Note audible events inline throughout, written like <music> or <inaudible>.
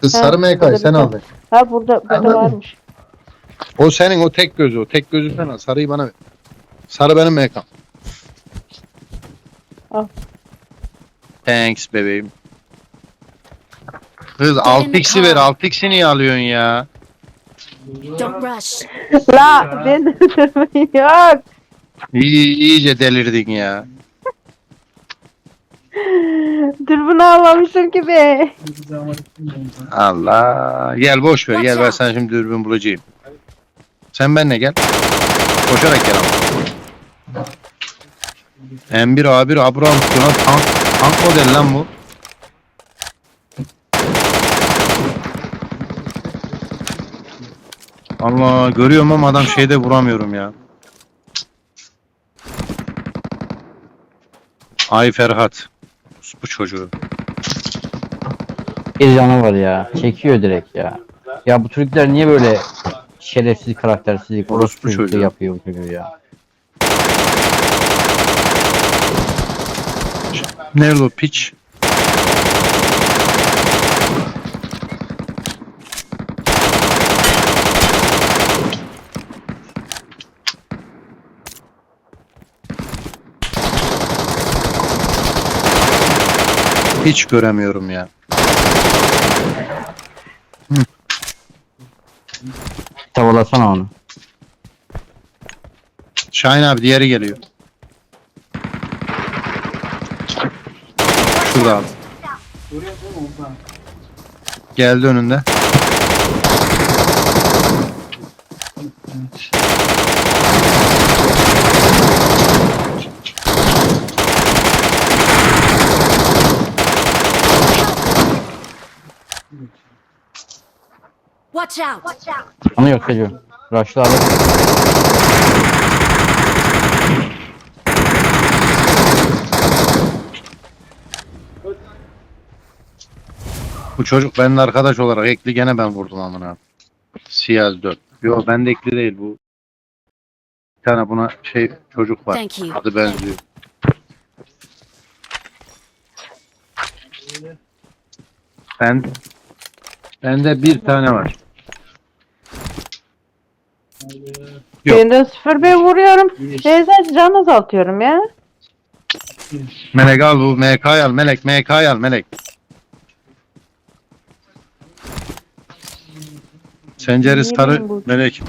Kız sarı bir sen aldın. Ha burada burada Anladın varmış. O senin o tek gözü o. Tek gözü sen al. Sarıyı bana ver. Sarı benim MK'm. Al. Thanks bebeğim. Kız 6x'i ver 6x'i niye alıyorsun ya? Don't rush. La ben de <laughs> yok. İyi, iyice delirdin ya. Dürbünü almamışım ki be. Allah. Gel boş ver. Gel ben sana şimdi dürbün bulacağım. Sen benimle gel. Koşarak gel ama. M1 A1 Abrams Tuna tank, tank model lan bu. Allah görüyorum ama adam şeyde vuramıyorum ya. Ay Ferhat. Bu çocuğu. Bir canavar ya. Çekiyor direkt ya. Ya bu Türkler niye böyle şerefsiz karaktersizlik Orospu çocuğu yapıyor bu çocuğu ya. Nerede o piç? Hiç göremiyorum ya. Tavalasana onu. Şahin abi diğeri geliyor. Şurada abi. Geldi önünde. Watch out. Onu yok çocuğu. Raşlı abi. Bu çocuk benimle arkadaş olarak ekli gene ben vurdum amına. Siyaz 4. Yo ben de ekli değil bu. Bir tane buna şey çocuk var. Thank you. Adı benziyor. Ben bende bir tane var. Yok. Sıfır bir vuruyorum. Teyze can azaltıyorum ya. Melek al bu MK'yı al Melek MK'yı al Melek. Senceri Niye sarı benim bu- Melek.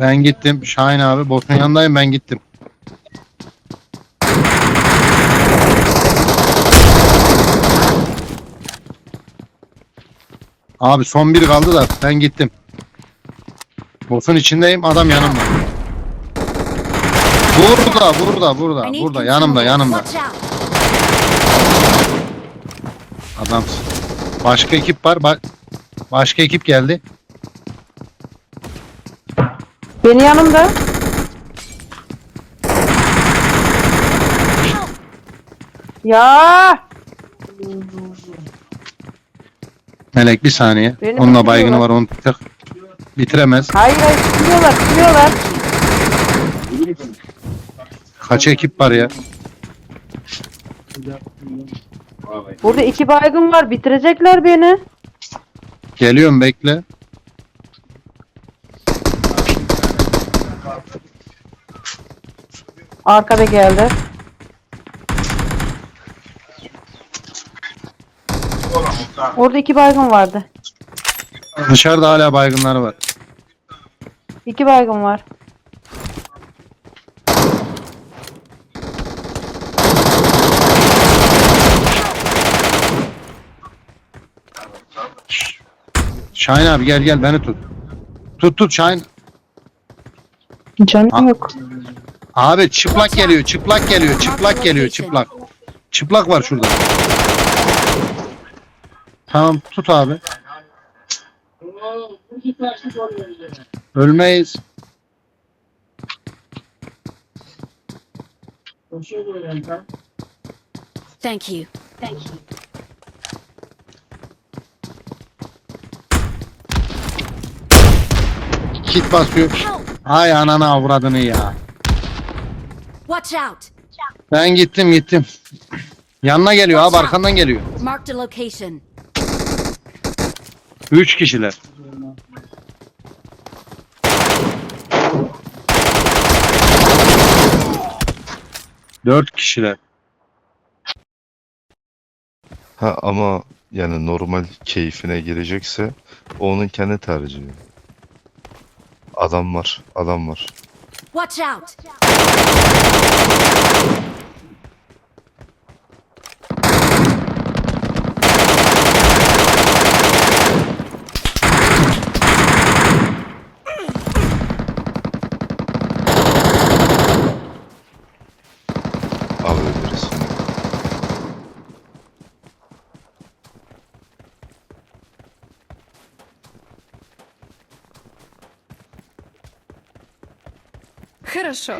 Ben gittim Şahin abi botun yanındayım ben gittim. Abi son bir kaldı da ben gittim. Botun içindeyim adam yanımda. Burada burada burada burada yanımda yanımda. Adam. Başka ekip var. ba- başka ekip geldi. Benim yanımda. Ya Melek bir saniye. Beni Onunla baygını tutuyorlar? var onu tık bitiremez. hayır hayır sıkıyorlar sıkıyorlar. Kaç ekip var ya? Burada iki baygın var bitirecekler beni. Geliyorum bekle. Arkada geldi. Orada iki baygın vardı. Dışarıda hala baygınları var. İki baygın var. Şahin abi gel gel beni tut. Tut tut Şahin. Canım Ha. yok. Abi çıplak geliyor, çıplak geliyor, çıplak geliyor, çıplak. Çıplak var şurada. Tamam tut abi. Ölmeyiz. Thank you. Thank you. Kit basıyor. Hay ananı avradını ya. Watch out! Ben gittim gittim. Yanına geliyor abi arkandan geliyor. Marked a location. Üç kişiler. Dört kişiler. Ha ama yani normal keyfine girecekse o onun kendi tercihi. Adam var, adam var. Watch out! Abi öylerisin. Хорошо.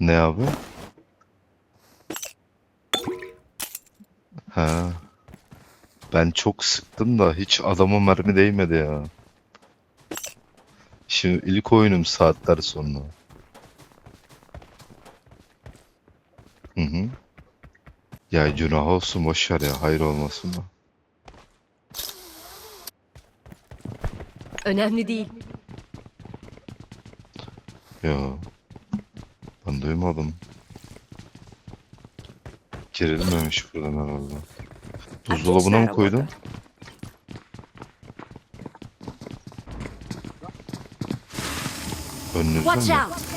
Ne abi? Ha. Ben çok sıktım da hiç adama mermi değmedi ya. Şimdi ilk oyunum saatler sonra. Hı hı. Ya günah olsun boş ver ya hayır olmasın da. Önemli değil. Ya. Ben duymadım. Girilmemiş buradan herhalde. Buzdolabına mı koydun? Watch out!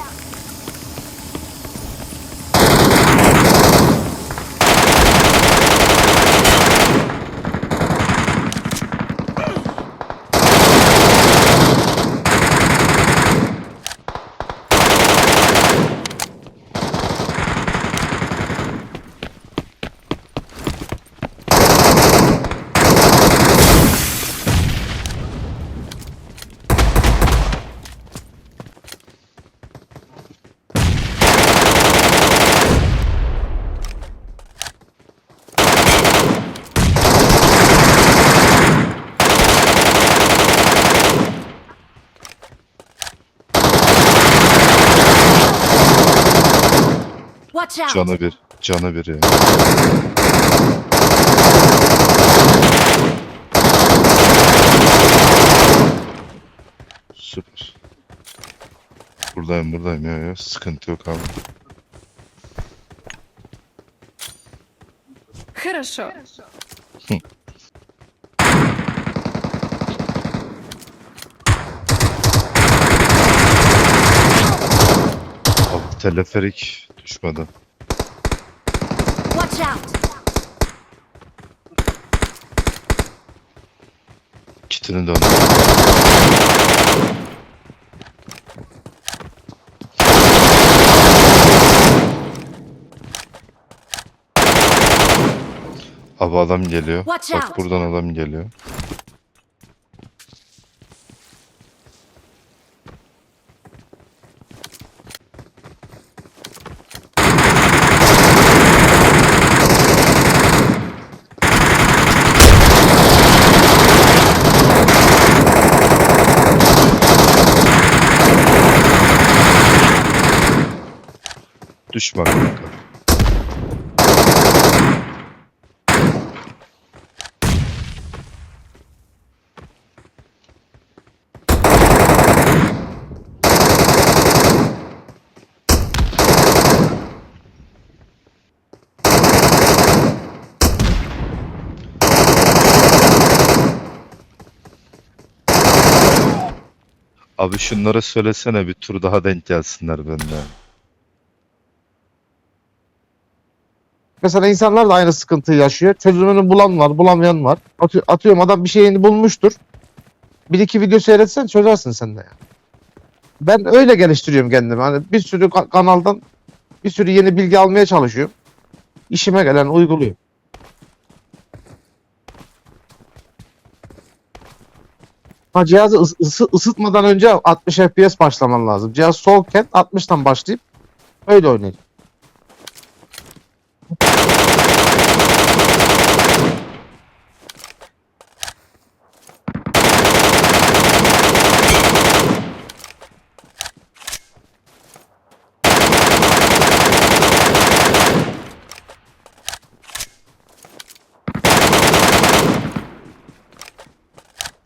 Watch out! Canı bir. Canı bir ya. Süper. Buradayım buradayım ya, ya. Sıkıntı yok abi. Хорошо. Abi teleferik düşmedi. Watch out! Kitini döndü. Abi adam geliyor. Bak buradan adam geliyor. Düşme kanka. Abi şunlara söylesene bir tur daha denk gelsinler benimle. Mesela insanlar da aynı sıkıntıyı yaşıyor. Çözümünü bulan var, bulamayan var. Atı- atıyorum adam bir şeyini bulmuştur. Bir iki video seyretsen çözersin sen de ya. Ben öyle geliştiriyorum kendimi. Hani bir sürü ka- kanaldan bir sürü yeni bilgi almaya çalışıyorum. İşime gelen uyguluyorum. Ha cihazı ıs- ısı- ısıtmadan önce 60 FPS başlaman lazım. Cihaz soğukken 60'tan başlayıp öyle oynayın.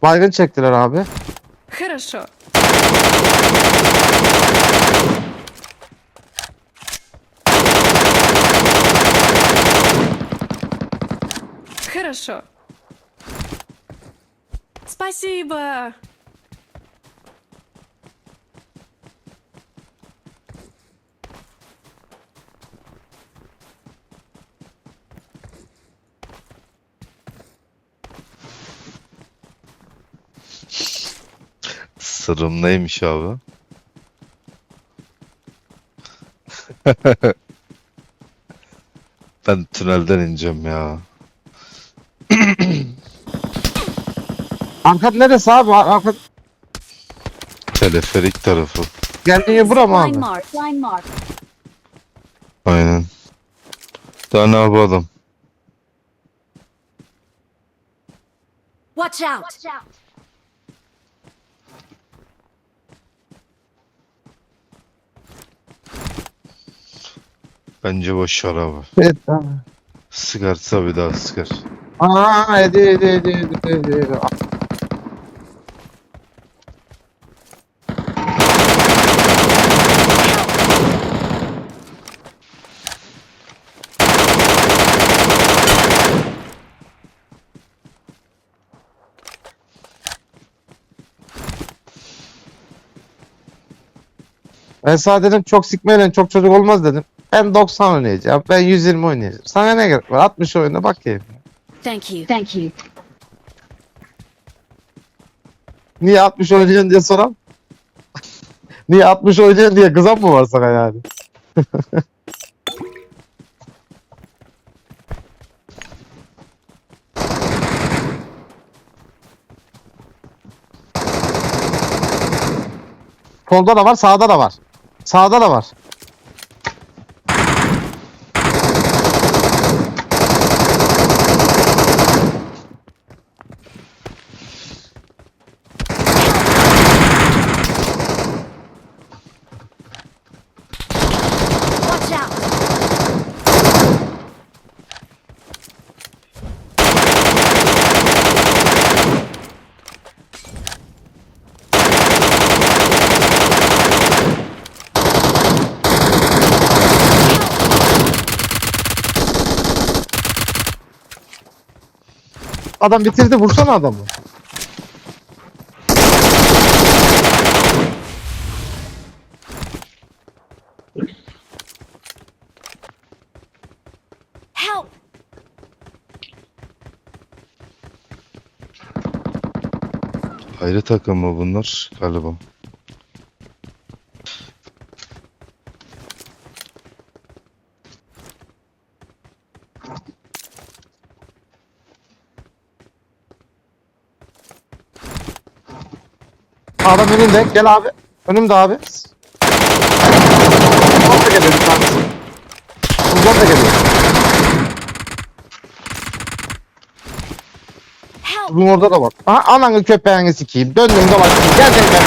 Baygın çektiler abi. Хорошо. Хорошо. Спасибо. Sırrım neymiş abi? <laughs> ben tünelden ineceğim ya. <clears throat> Arka neresi abi? Ar- Arka Teleferik tarafı. geldiğin bura mı Line abi? mark. Line mark. Aynen. Daha ne yapalım? Watch out. Bence boş ver abi. Evet abi. Sıkarsa bir daha sıkar. Aa, hadi hadi hadi hadi hadi. Ben sana dedim çok sikmeyle çok çocuk olmaz dedim. Ben 90 oynayacağım. Ben 120 oynayacağım. Sana ne gerek var? 60 oyna bak keyfine. Thank you. Thank you. Niye 60 oynayacaksın diye soram. <laughs> Niye 60 oynayacaksın diye kızan mı var sana yani? <laughs> Solda da var, sağda da var. Sağda da var. Watch out. Adam bitirdi, vursana adamı. Help. Ayrı takım mı bunlar galiba? Adam önünde, gel abi. Önümde abi. Uzak da geliyor bir tanesi. Uzak da geliyor. Bunun orada da var. Aha ananı köpeğini sikeyim. Döndüm dolaştım. Gel gel gel.